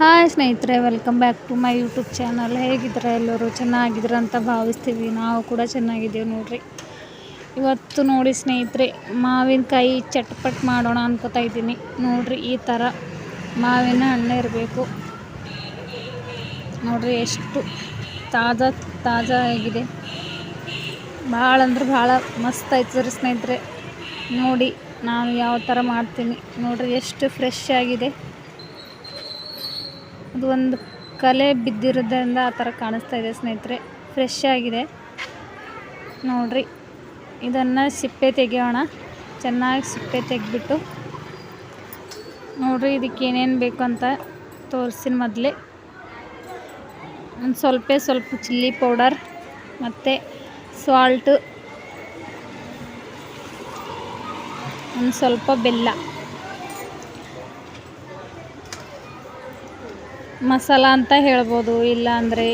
Hi ಸ್ನೇಹಿತರೆ welcome back to my YouTube channel ಹೇಗಿದ್ರೆ ಎಲ್ಲರೂ? ಚೆನ್ನಾಗಿದ್ರೆ ಅಂತ ಭಾವಿಸ್ತೀವಿ. ನಾವು ಕೂಡ ಚೆನ್ನಾಗಿದ್ದೀವಿ ನೋಡ್ರಿ. ಇವತ್ತು ನೋಡಿ ಸ್ನೇಹಿತರೆ ಮಾವಿನಕಾಯಿ ಚಟ್ಪಟ್ ಮಾಡೋಣ ಅನ್ಕೋತಾ ಇದ್ದೀನಿ. ನೋಡ್ರಿ ಈ ಥರ ಮಾವಿನ ಹಣ್ಣು ಇರಬೇಕು. ನೋಡ್ರಿ ಎಷ್ಟು ತಾಜಾ ತಾಜಾ ಆಗಿದೆ. ಭಾಳ ಅಂದ್ರೆ ಭಾಳ ಮಸ್ತ್ ಆಯ್ತದ್ರಿ ಸ್ನೇಹಿತರೆ. ನೋಡಿ ನಾನು ಯಾವ ಥರ ಮಾಡ್ತೀನಿ. ನೋಡ್ರಿ ಎಷ್ಟು ಫ್ರೆಶ್ ಆಗಿದೆ. ಅದು ಒಂದು ಕಲೆ ಬಿದ್ದಿರೋದ್ರಿಂದ ಆ ಥರ ಕಾಣಿಸ್ತಾ ಇದೆ ಸ್ನೇಹಿತರೆ. ಫ್ರೆಶ್ ಆಗಿದೆ. ನೋಡ್ರಿ, ಇದನ್ನು ಸಿಪ್ಪೆ ತೆಗೆಯೋಣ. ಚೆನ್ನಾಗಿ ಸಿಪ್ಪೆ ತೆಗೆದ್ಬಿಟ್ಟು. ನೋಡ್ರಿ, ಇದಕ್ಕೆ ಏನೇನು ಬೇಕು ಅಂತ ತೋರಿಸಿನ ಮೊದಲೇ. ಒಂದು ಸ್ವಲ್ಪ ಸ್ವಲ್ಪ ಚಿಲ್ಲಿ ಪೌಡರ್, ಮತ್ತು ಸಾಲ್ಟು ಒಂದು ಸ್ವಲ್ಪ ಬೆಲ್ಲ. ಮಸಾಲ ಅಂತ ಹೇಳ್ಬೋದು ಇಲ್ಲ ಅಂದರೆ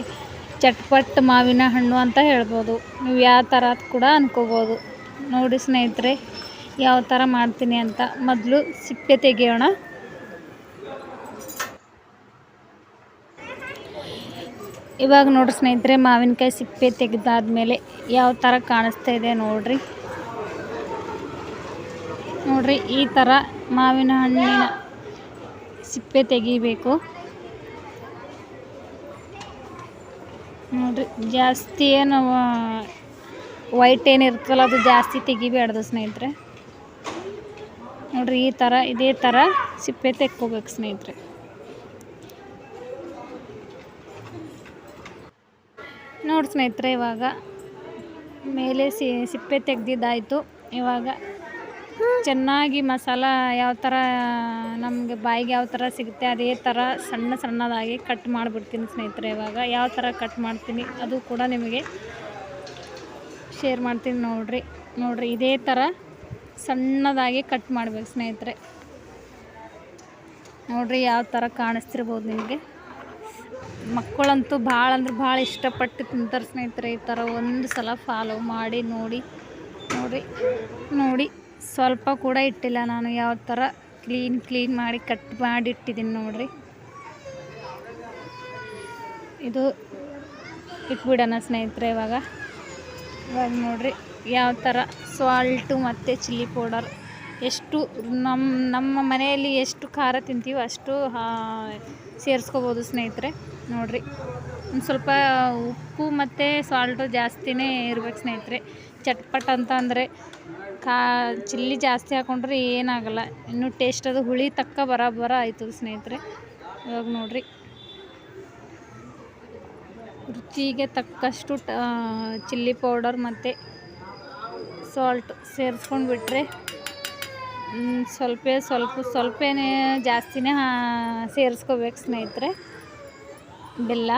ಚಟ್ಪಟ್ ಮಾವಿನ ಹಣ್ಣು ಅಂತ ಹೇಳ್ಬೋದು. ನೀವು ಯಾವ ಥರ ಕೂಡ ಅಂದ್ಕೋಬೋದು ನೋಡಿ ಸ್ನೇಹಿತರೆ, ಯಾವ ಥರ ಮಾಡ್ತೀನಿ ಅಂತ ಮೊದಲು ಸಿಪ್ಪೆ ತೆಗೆಯೋಣ. ಇವಾಗ ನೋಡಿ ಸ್ನೇಹಿತರೆ, ಮಾವಿನಕಾಯಿ ಸಿಪ್ಪೆ ತೆಗೆದಾದ್ಮೇಲೆ ಯಾವ ಥರ ಕಾಣಿಸ್ತಾ ಇದೆ ನೋಡ್ರಿ. ನೋಡ್ರಿ, ಈ ಥರ ಮಾವಿನ ಹಣ್ಣಿನ ಸಿಪ್ಪೆ ತೆಗಿಬೇಕು. ನೋಡ್ರಿ, ಜಾಸ್ತಿ ಏನು ವೈಟ್ ಏನಿರ್ತಲ್ಲ ಅದು ಜಾಸ್ತಿ ತೆಗಿಬೇಡ್ದು ಸ್ನೇಹಿತರೆ. ನೋಡ್ರಿ, ಈ ಥರ ಇದೇ ಥರ ಸಿಪ್ಪೆ ತೆಕ್ಕೋಬೇಕು ಸ್ನೇಹಿತರೆ. ನೋಡಿ ಸ್ನೇಹಿತರೆ, ಇವಾಗ ಮೇಲೆ ಸಿಪ್ಪೆ ತೆಗ್ದಿದ್ದಾಯಿತು. ಇವಾಗ ಚೆನ್ನಾಗಿ ಮಸಾಲ ಯಾವ ಥರ, ನಮಗೆ ಬಾಯಿಗೆ ಯಾವ ಥರ ಸಿಗುತ್ತೆ, ಅದೇ ಥರ ಸಣ್ಣ ಸಣ್ಣದಾಗಿ ಕಟ್ ಮಾಡಿಬಿಡ್ತೀನಿ ಸ್ನೇಹಿತರೆ ಇವಾಗ. ಯಾವ ಥರ ಕಟ್ ಮಾಡ್ತೀನಿ ಅದು ಕೂಡ ನಿಮಗೆ ಶೇರ್ ಮಾಡ್ತೀನಿ ನೋಡಿರಿ. ನೋಡಿರಿ, ಇದೇ ಥರ ಸಣ್ಣದಾಗಿ ಕಟ್ ಮಾಡಬೇಕು ಸ್ನೇಹಿತರೆ. ನೋಡಿರಿ, ಯಾವ ಥರ ಕಾಣಿಸ್ತಿರ್ಬೋದು ನಿಮಗೆ. ಮಕ್ಕಳಂತೂ ಭಾಳ ಅಂದ್ರೆ ಭಾಳ ಇಷ್ಟಪಟ್ಟು ತಿಂತಾರೆ ಸ್ನೇಹಿತರೆ ಈ ಥರ. ಒಂದು ಸಲ ಫಾಲೋ ಮಾಡಿ, ನೋಡಿ ನೋಡಿ ನೋಡಿ. ಸ್ವಲ್ಪ ಕೂಡ ಇಟ್ಟಿಲ್ಲ ನಾನು. ಯಾವ ಥರ ಕ್ಲೀನ್ ಕ್ಲೀನ್ ಮಾಡಿ ಕಟ್ ಮಾಡಿ ಇಟ್ಟಿದ್ದೀನಿ ನೋಡಿರಿ. ಇದು ಇಟ್ಬಿಡೋಣ ಸ್ನೇಹಿತರೆ ಇವಾಗ. ಇವಾಗ ನೋಡ್ರಿ ಯಾವ ಥರ ಸಾಲ್ಟು ಮತ್ತು ಚಿಲ್ಲಿ ಪೌಡರ್ ಎಷ್ಟು ನಮ್ಮ ನಮ್ಮ ಮನೆಯಲ್ಲಿ ಎಷ್ಟು ಖಾರ ತಿಂತೀವೋ ಅಷ್ಟು ಸೇರಿಸ್ಕೋಬೋದು ಸ್ನೇಹಿತರೆ. ನೋಡಿರಿ ಒಂದು ಸ್ವಲ್ಪ ಉಪ್ಪು ಮತ್ತು ಸಾಲ್ಟು ಜಾಸ್ತಿನೇ ಇರ್ಬೇಕು ಸ್ನೇಹಿತರೆ. ಚಟ್ಪಟ್ ಅಂತ ಅಂದರೆ ಕಾ ಚಿಲ್ಲಿ ಜಾಸ್ತಿ ಹಾಕೊಂಡ್ರೆ ಏನಾಗಲ್ಲ. ಇನ್ನೂ ಟೇಸ್ಟ್ ಅದು ಹುಳಿ ತಕ್ಕ ಬರ ಆಯಿತು ಸ್ನೇಹಿತರೆ. ಇವಾಗ ನೋಡಿರಿ. ರುಚಿಗೆ ತಕ್ಕಷ್ಟು ಚಿಲ್ಲಿ ಪೌಡರ್ ಮತ್ತು ಸಾಲ್ಟ್ ಸೇರಿಸ್ಕೊಂಡು ಬಿಟ್ಟರೆ ಸ್ವಲ್ಪ ಸ್ವಲ್ಪ, ಸ್ವಲ್ಪನೇ ಜಾಸ್ತಿನೇ ಸೇರಿಸ್ಕೋಬೇಕು ಸ್ನೇಹಿತರೆ. ಬೆಲ್ಲ.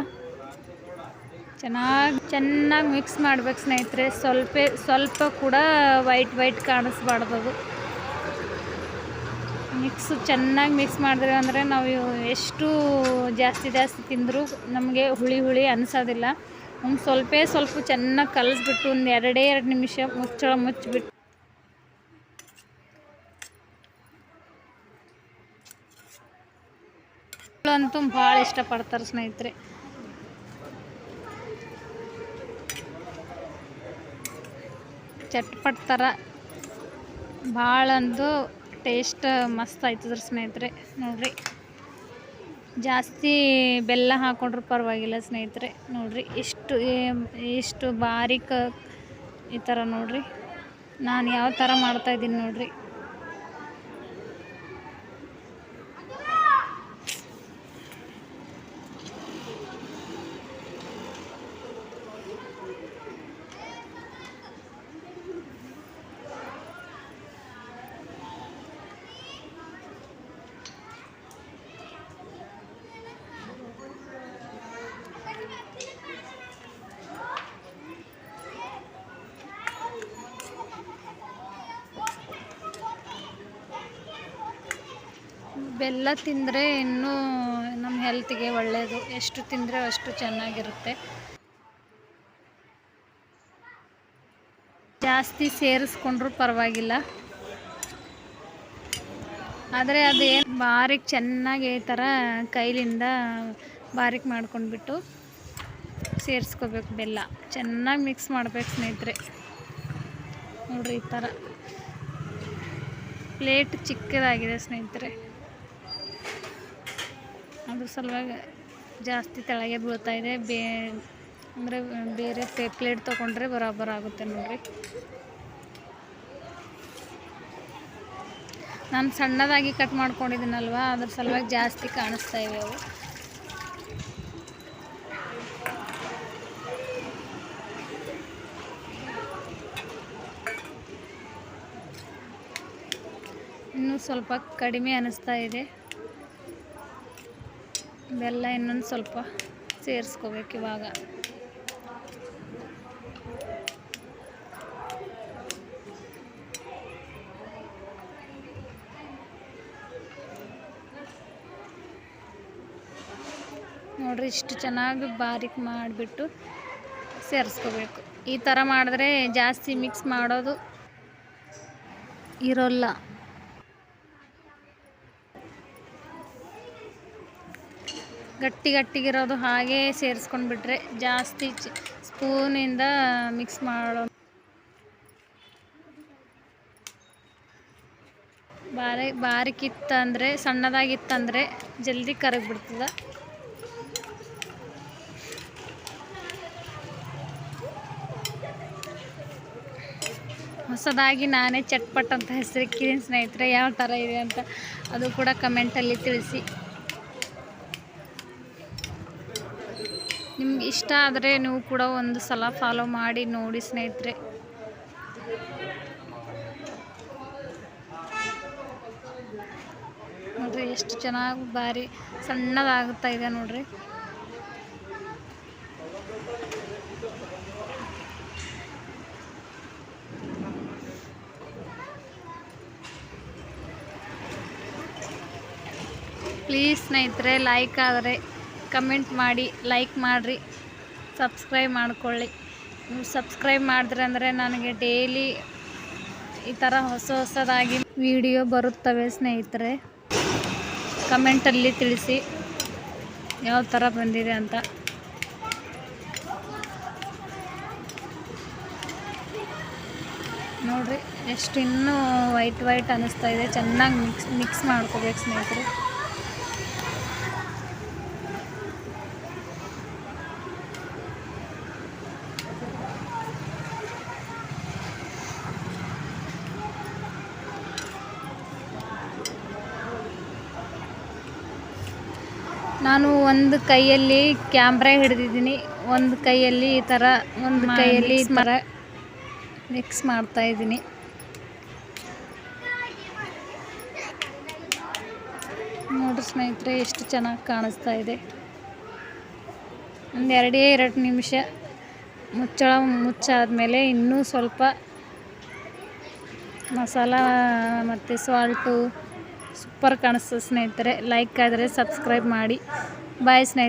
ಚೆನ್ನಾಗಿ ಚೆನ್ನಾಗಿ ಮಿಕ್ಸ್ ಮಾಡ್ಬೇಕು ಸ್ನೇಹಿತರೆ. ಸ್ವಲ್ಪ ಸ್ವಲ್ಪ ಕೂಡ ವೈಟ್ ವೈಟ್ ಕಾಣಿಸ್ಬಾರ್ದು ಮಿಕ್ಸ್ ಚೆನ್ನಾಗಿ ಮಿಕ್ಸ್ ಮಾಡಿದ್ರೆ ಅಂದರೆ ನಾವು ಎಷ್ಟು ಜಾಸ್ತಿ ಜಾಸ್ತಿ ತಿಂದರೂ ನಮಗೆ ಹುಳಿ ಹುಳಿ ಅನಿಸೋದಿಲ್ಲ. ಒಂದು ಸ್ವಲ್ಪ ಸ್ವಲ್ಪ ಚೆನ್ನಾಗಿ ಕಲಿಸ್ಬಿಟ್ಟು ಒಂದು ಎರಡೇ ಎರಡು ನಿಮಿಷ ಮುಚ್ಚಳ ಮುಚ್ಚಿಬಿಟ್ಟು ಅಂತೂ ಭಾಳ ಇಷ್ಟಪಡ್ತಾರೆ ಸ್ನೇಹಿತರೆ. ಚಟ್ಪಟ್ ಥರ ಭಾಳ ಅಂದು ಟೇಸ್ಟ್ ಮಸ್ತ್ ಆಯ್ತದ್ರ ಸ್ನೇಹಿತರೆ, ನೋಡ್ರಿ. ಜಾಸ್ತಿ ಬೆಲ್ಲ ಹಾಕೊಂಡ್ರೂ ಪರವಾಗಿಲ್ಲ ಸ್ನೇಹಿತರೆ, ನೋಡ್ರಿ. ಇಷ್ಟು ಇಷ್ಟು ಬಾರಿಕ ಈ ಥರ ನೋಡ್ರಿ. ನಾನು ಯಾವ ಥರ ಮಾಡ್ತಾಯಿದ್ದೀನಿ ನೋಡಿರಿ. ಬೆಲ್ಲ ತಿಂದರೆ ಇನ್ನೂ ನಮ್ಮ ಹೆಲ್ತಿಗೆ ಒಳ್ಳೆಯದು ಎಷ್ಟು ತಿಂದರೆ ಅಷ್ಟು ಚೆನ್ನಾಗಿರುತ್ತೆ. ಜಾಸ್ತಿ ಸೇರಿಸ್ಕೊಂಡ್ರೂ ಪರವಾಗಿಲ್ಲ. ಆದರೆ ಅದು ಏನು ಬಾರಿಕ್ ಚೆನ್ನಾಗಿ ಈ ಥರ ಕೈಲಿಂದ ಬಾರಿಕ್ ಮಾಡ್ಕೊಂಡ್ಬಿಟ್ಟು ಸೇರಿಸ್ಕೋಬೇಕು ಬೆಲ್ಲ. ಚೆನ್ನಾಗಿ ಮಿಕ್ಸ್ ಮಾಡ್ಬೇಕು ಸ್ನೇಹಿತರೆ. ನೋಡಿರಿ ಈ ಥರ ಪ್ಲೇಟ್ ಚಿಕ್ಕದಾಗಿದೆ ಸ್ನೇಹಿತರೆ. ಅದ್ರ ಸಲುವಾಗಿ ಜಾಸ್ತಿ ತೆಳಗೆ ಇದೆ. ಬೇ ಅಂದರೆ ಬೇರೆ ಪೇ ಪ್ಲೇಟ್ ತೊಗೊಂಡ್ರೆ ಬರೋಬ್ಬರ ಆಗುತ್ತೆ ನೋಡಿರಿ. ನಾನು ಸಣ್ಣದಾಗಿ ಕಟ್ ಮಾಡ್ಕೊಂಡಿದ್ದೀನಲ್ವ, ಅದ್ರ ಸಲುವಾಗಿ ಜಾಸ್ತಿ ಕಾಣಿಸ್ತಾ ಇವೆ ಅವು. ಇನ್ನೂ ಸ್ವಲ್ಪ ಕಡಿಮೆ ಅನ್ನಿಸ್ತಾ ಇದೆ. ಬೆಲ್ಲ ಇನ್ನೊಂದು ಸ್ವಲ್ಪ ಸೇರಿಸ್ಕೋಬೇಕು ಇವಾಗ. ನೋಡ್ರಿ ಇಷ್ಟು ಚೆನ್ನಾಗಿ ಬಾರಿಕ್ ಮಾಡಿಬಿಟ್ಟು ಸೇರಿಸ್ಕೋಬೇಕು. ಈ ಥರ ಮಾಡಿದ್ರೆ ಜಾಸ್ತಿ ಮಿಕ್ಸ್ ಮಾಡೋದು ಇರೋಲ್ಲ. ಗಟ್ಟಿ ಗಟ್ಟಿಗಿರೋದು ಹಾಗೇ ಸೇರಿಸ್ಕೊಂಡ್ಬಿಟ್ರೆ ಜಾಸ್ತಿ ಸ್ಪೂನಿಂದ ಮಿಕ್ಸ್ ಮಾಡೋ ಬಾರಿ ಬಾರಿಕಿತ್ತಂದರೆ, ಸಣ್ಣದಾಗಿತ್ತಂದರೆ ಜಲ್ದಿ ಕರಗಿಬಿಡ್ತದ. ಹೊಸದಾಗಿ ನಾನೇ ಚಟ್ಪಟ್ ಅಂತ ಹೆಸರಿಕ್ಕಿದ್ದೀನಿ ಸ್ನೇಹಿತರೆ, ಯಾವ ಥರ ಇದೆ ಅಂತ ಅದು ಕೂಡ ಕಮೆಂಟಲ್ಲಿ ತಿಳಿಸಿ. ನಿಮ್ಗೆ ಇಷ್ಟ ಆದರೆ ನೀವು ಕೂಡ ಒಂದು ಸಲ ಫಾಲೋ ಮಾಡಿ ನೋಡಿ ಸ್ನೇಹಿತರೆ. ನೋಡ್ರಿ ಎಷ್ಟು ಚೆನ್ನಾಗಿ ಬಾರಿ ಸಣ್ಣದಾಗುತ್ತಾ ಇದೆ ನೋಡ್ರಿ. ಪ್ಲೀಸ್ ಸ್ನೇಹಿತರೆ ಲೈಕ್ ಆದರೆ ಕಮೆಂಟ್ ಮಾಡಿ ಲೈಕ್ ಮಾಡಿರಿ ಸಬ್ಸ್ಕ್ರೈಬ್ ಮಾಡ್ಕೊಳ್ಳಿ. ನೀವು ಸಬ್ಸ್ಕ್ರೈಬ್ ಮಾಡಿದ್ರೆ ಅಂದರೆ ನನಗೆ ಡೈಲಿ ಈ ಥರ ಹೊಸ ಹೊಸದಾಗಿ ವಿಡಿಯೋ ಬರುತ್ತವೆ ಸ್ನೇಹಿತರೆ. ಕಮೆಂಟಲ್ಲಿ ತಿಳಿಸಿ ಯಾವ ಥರ ಬಂದಿದೆ ಅಂತ. ನೋಡ್ರಿ, ಎಷ್ಟು ಇನ್ನೂ ವೈಟ್ ವೈಟ್ ಅನ್ನಿಸ್ತಾ ಇದೆ. ಚೆನ್ನಾಗಿ ಮಿಕ್ಸ್ ಮಿಕ್ಸ್ ಮಾಡ್ಕೋಬೇಕು ಸ್ನೇಹಿತರೆ. ನಾನು ಒಂದು ಕೈಯಲ್ಲಿ ಕ್ಯಾಮ್ರಾ ಹಿಡಿದಿದ್ದೀನಿ. ಒಂದು ಕೈಯಲ್ಲಿ ಈ ಥರ ಒಂದು ಕೈಯಲ್ಲಿ ಈ ಥರ ಮಿಕ್ಸ್ ಮಾಡ್ತಾ ಇದ್ದೀನಿ. ನೋಡ್ರಿ ಸ್ನೇಹಿತರೆ ಎಷ್ಟು ಚೆನ್ನಾಗಿ ಕಾಣಿಸ್ತಾ ಇದೆ. ಒಂದು ಎರಡೇ ಎರಡು ನಿಮಿಷ ಮುಚ್ಚಳ ಮುಚ್ಚಾದ್ಮೇಲೆ ಇನ್ನೂ ಸ್ವಲ್ಪ ಮಸಾಲ ಮತ್ತು ಸಾಲ್ಟು ಸೂಪರ್ ಕಾಣಿಸ್ತು ಸ್ನೇಹಿತರೆ ಲೈಕ್ ಆದರೆ ಸಬ್ಸ್ಕ್ರೈಬ್ ಮಾಡಿ. ಬಾಯ್ ಸ್ನೇಹಿತರೆ.